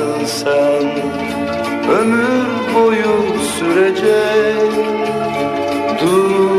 şarkısın sen. Ömür boyu sürecek. Dudaklarımdan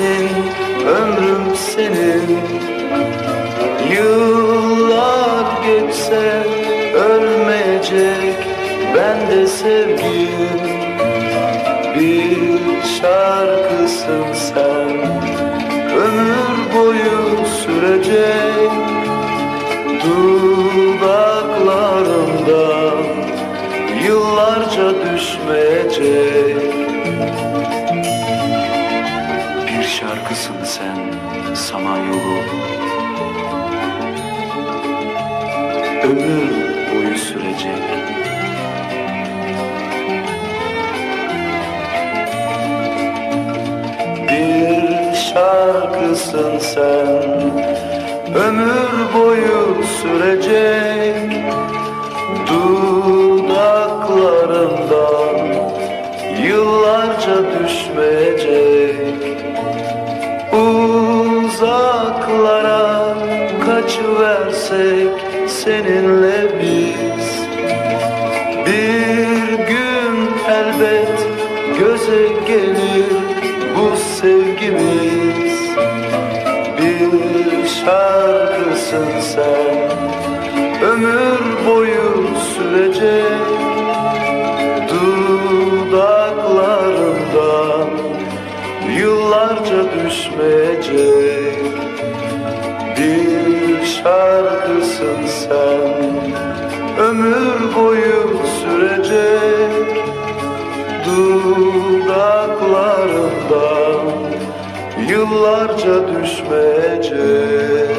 senin, ömrüm senin. Yıllar geçse ölmeyecek ben de sevgim. Bir şarkısın sen, ömür boyu sürecek. Dudaklarımdan şarkısın sen, samanyolu Ömür boyu sürecek. Bir şarkısın sen Ömür boyu sürecek. Dudaklarımdan Yıllarca düşmeyecek Uzaklara kaçıversek seninle biz. Bir gün elbet göze gelir bu sevgimiz. Bir şarkısın sen ömür boyu sürecek sen ömür boyu sürecek Dudaklarımdan yıllarca düşmeyecek